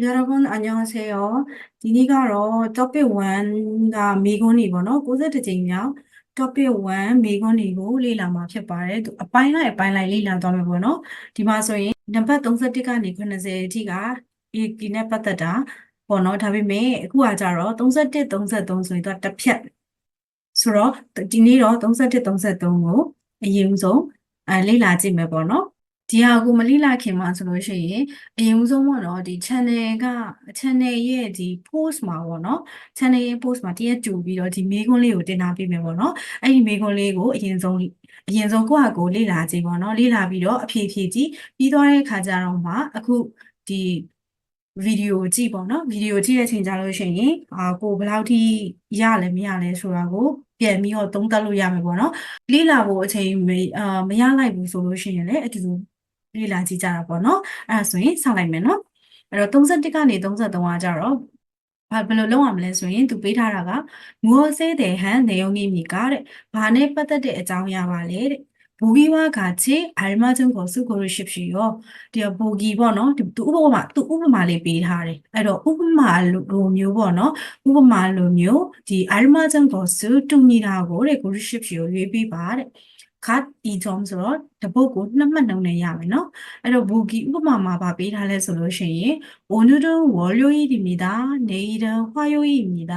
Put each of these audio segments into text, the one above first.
여러분, 안녕하세요. 디니가로 topic 1가 미곤이 보노 91ကြိမ်မြောက် topic 1မိခွန်းတွေကိုလေ့လာမှာဖြစ်ပါတယ်သူအပိုင်းလိုက်အပိုင်းလိုက်လေ့လာသွားမယ်ပေါ့နော်ဒီမှာဆိုရင်နံပါတ်31ကနေ90အထိကဒီဒီနဲ့ပတ်သက်တာပေါ့နော်ဒါပေမဲ့အခုကကြတော့31 33ဆိုရင်သူကတစ်ဖြတ်ဆိုတော့ဒီနေ့တော့31 33ကိုအရင်ဆုံးအဲလေ့လာကြည့်မယ်ပေါ့နော် ဒီဟာကိုမလေ့လာခင်မှာဆိုလို့ရှိရင်အရင်ဆုံးပေါ့နော်ဒီ channel က channel ရဲ့ဒီ post မှာပေါ့နော် channel ရဲ့ post မှာတရက်ကြိုပြီးတော့ဒီမေးခွန်းလေးကိုတင်ထားပေးမယ်ပေါ့နော်အဲ့ဒီမေးခွန်းလေးကိုအရင်ဆုံးအရင်ဆုံးကိုယ့်ဟာကိုယ်လေ့လာကြည့်ပေါ့နော်လေ့လာပြီးတော့အဖြေဖြေကြည့်ပြီးသွားတဲ့အခါကျတော့မှအခုဒီဗီဒီယိုကြည့်ပေါ့နော်ဗီဒီယိုကြည့်တဲ့အချိန်ကြလို့ရှိရင်အာကိုဘယ်လောက်ထိရလဲမရလဲဆိုတာကိုပြန်ပြီးတော့သုံးသပ်လို့ရမယ်ပေါ့နော်လေ့လာဖို့အချိန်မအာမရလိုက်ဘူးဆိုလို့ရှိရင်လည်းအတူတူ လေ့လာကြည့်ကြတာပေါ့နော်အဲ့ဒါဆိုရင်ဆက်လိုက်မယ်နော်အဲ့တော့31ကနေ33ကကြတော့ဘာဘယ်လိုလုပ်ရမလဲဆိုရင်သူပေးထားတာကငိုစေးတဲ့ဟန်နေုံကြီးမိကတဲ့ဘာနဲ့ပတ်သက်တဲ့အကြောင်းအရာပါလဲတဲ့보기와같이알맞은것을고르십시오ဒီက보기ပေါ့နော်ဒီသူဥပမာသူဥပမာလေးပေးထားတယ်အဲ့တော့ဥပမာလိုမျိုးပေါ့နော်ဥပမာလိုမျိုးဒီ 알맞은것을တူညီတာကိုတဲ့고르십시오ရွေးပေးပါတဲ့ 갓 이 점ဆိုတော့တပုတ်ကိုနှစ်မှတ်နှုန်းနဲ့ရမယ်နော်အဲ့တော့보기ဥပမာမှာဗာပေးထားလဲဆိုလို့ရှိရင်오늘은 월요일입니다 내일은 화요일입니다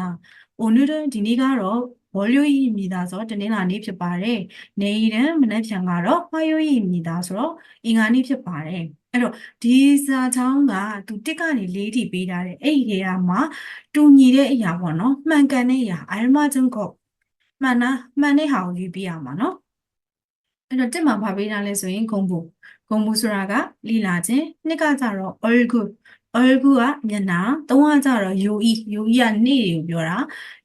오늘은ဒီနေ့ကတော့월요일입니다ဆိုတော့တနင်္လာနေ့ဖြစ်ပါတယ်내일은မနက်ဖြန်ကတော့화요일입니다ဆိုတော့အင်္ဂါနေ့ဖြစ်ပါတယ်အဲ့တော့ဒီစာချောင်းကသူတစ်ကနေလေးထိပေးထားတယ်အဲ့ဒီနေရာမှာတူညီတဲ့အရာပေါ့နော်မှန်ကန်တဲ့အရာ알맞은것မှန်တာမှန်တဲ့ဟာကိုယူပြရမှာနော် အဲ့တော့တစ်မှာဗာပေးတာလဲဆိုရင်ဂုံဘူးဂုံဘူးဆိုတာကလိလာခြင်းနှစ်ကကြတော့ olgu olgu ကမျက်နှာသုံးကကြတော့ yoi yoi ကနေ့တွေကိုပြောတာ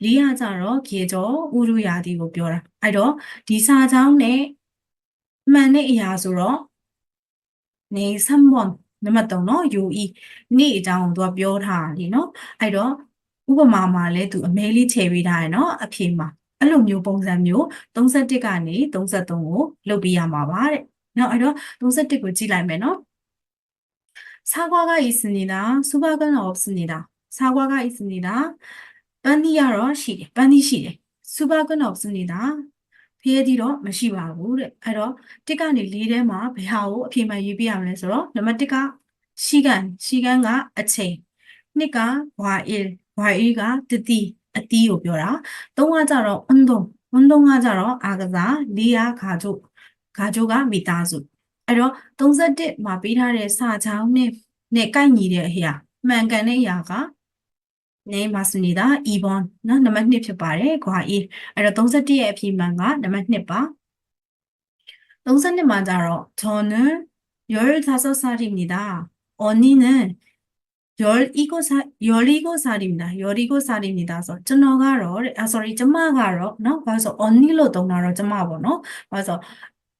လေးကကြတော့ကြေကျော်ဥရုရာသီကိုပြောတာအဲ့တော့ဒီစာချောင်းနဲ့မှန်တဲ့အရာဆိုတော့နေဆမ်ဘွန်နံပါတ်3เนาะ yoi နေ့အကြောင်းကိုသူကပြောထားတယ်เนาะအဲ့တော့ဥပမာမှာလဲသူအမဲလေးချေပေးထားတယ်เนาะအဖြေမှာ အဲ့လိုမျိုးပုံစံမျိုး31ကနေ33ကိုလုပ်ပေးရမှာပါတဲ့။နော်အဲ့တော့31ကိုကြည့်လိုက်မယ်နော်။사과가 있습니다. 수박은 없습니다. 사과가 있습니다.ပန်းသီးကတော့ရှိတယ်ပန်းသီးရှိတယ်။수박은 없습니다. ဖျဲသီးတော့မရှိပါဘူးတဲ့။အဲ့တော့တစ်ကနေ၄ထဲမှာဘယ်ဟာကိုအဖြေမှရေးပြရမလဲဆိုတော့နံပါတ်1ကရှိကန်ရှိကန်ကအချိန်နှစ်ကဝါအီဝါအီကတတိ အတီးကိုပြောတာသုံးကကြတော့အွန်းသုံးအွန်းသုံးကကြတော့အာကစားလေးကဂါကျိုဂါကျိုကမိသားစုအဲ့တော့31မှာပေးထားတဲ့စာချောင်းနဲ့နဲ့ကိုက်ညီတဲ့အရာမှန်ကန်တဲ့အရာက name ပါစနေတာ ebon နော်နံပါတ်1ဖြစ်ပါတယ်ခွာအေးအဲ့တော့31ရဲ့အဖြေမှန်ကနံပါတ်1ပါ32မှာကြတော့ 저는 열다섯 살입니 다. 언니는 17살 17살입니다. 17살입니다. ဆိုကျွန်တော်ကတော့တဲ့အာ sorry ကျမကတော့เนาะဘာလို့ဆို only လို့သုံးတာတော့ကျမပေါ့เนาะဘာလို့ဆို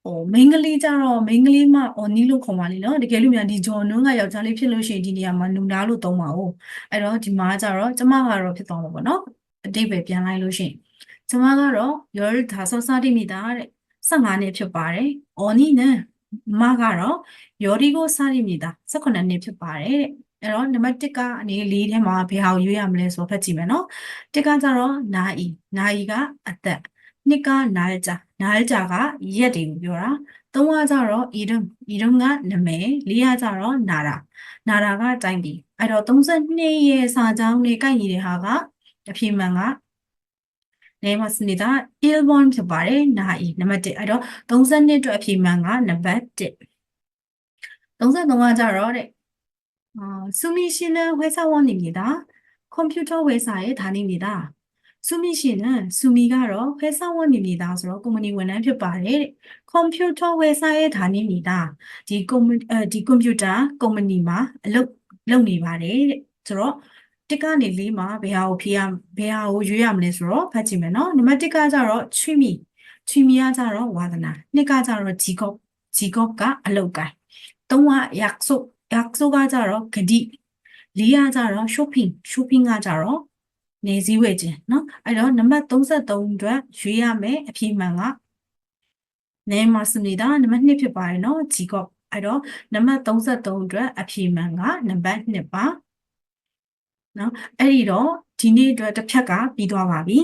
ဟိုမိန်းကလေးကြတော့မိန်းကလေးမှ only လို့ခေါ်ပါလိမ့်နော်တကယ်လို့များဒီဂျွန်နွန်းကယောက်ျားလေးဖြစ်လို့ရှိရင်ဒီနေရာမှာနူနာလို့သုံးပါဦးအဲ့တော့ဒီမှာကြတော့ကျမကတော့ဖြစ်သွားမှာပေါ့နော်အတိတ်ပဲပြန်လိုက်လို့ရှိရင်ကျမကတော့15살입니다တဲ့15နှစ်ဖြစ်ပါတယ် 언니는 မကတော့요리고 살입니다 18နှစ်ဖြစ်ပါတယ်တဲ့ အဲ့တော့နံပါတ်1ကအနေလေးထဲမှာဘယ်ဟာကိုရွေးရမလဲဆိုတော့ဖတ်ကြည့်မယ်နော်1ကကြတော့နာအီနာအီကအသက်2ကနာလဂျာနာလဂျာကရက်တွေကိုပြောတာ3ကကြတော့အီဒမ်အီဒမ်ကနာမည်4ကကြတော့နာရာနာရာကတိုင်းပြည်အဲ့တော့32ရဲ့စာကြောင်းနဲ့ကိုက်ညီတဲ့ဟာကအဖြေမှန်ကနေမစနေတာ1ဖြစ်ပါတယ်နာအီနံပါတ်1အဲ့တော့32အတွက်အဖြေမှန်ကနံပါတ်1 33ကကြတော့တဲ့ 어, 수미 씨는 회사원입니다. 컴퓨터 회사에 다닙니다. 수미 씨는 수미가로 회사원입니다. ဆိုတော့ကုမ္ပဏီဝန်ထမ်းဖြစ်ပါတယ်တဲ့။ computer 회사에 다닙니다. ဒီကွန်အဲဒီကွန်ပျူတာကုမ္ပဏီမှာအလုပ်လုပ်နေပါတယ်တဲ့။ဆိုတော့တစ်ကနေလေးမှာဘယ်ဟာကိုဖြေရဘယ်ဟာကိုရွေးရမလဲဆိုတော့ဖတ်ကြည့်မယ်နော်။နံပါတ်1ကကြတော့ချွီမီချွီမီကကြတော့ဝါသနာ။နှစ်ကကြတော့ဂျီကော့ဂျီကော့ကအလုပ်ကိုင်။သုံးက약속 약속ကကြတော့ဂတိလေးကကြတော့ shopping shopping ကကြတော့နေစည်းဝယ်ခြင်းเนาะအဲ့တော့နံပါတ်33အတွက်ရွေးရမယ်အဖြေမှန်ကနေမစနေတာနံပါတ်2ဖြစ်ပါတယ်เนาะဂျီကော့အဲ့တော့နံပါတ်33အတွက်အဖြေမှန်ကနံပါတ်2ပါ နော်အဲ့ဒီတော့ဒီနေ့အတွက်တစ်ဖြက်ကပြီးသွားပါပြီ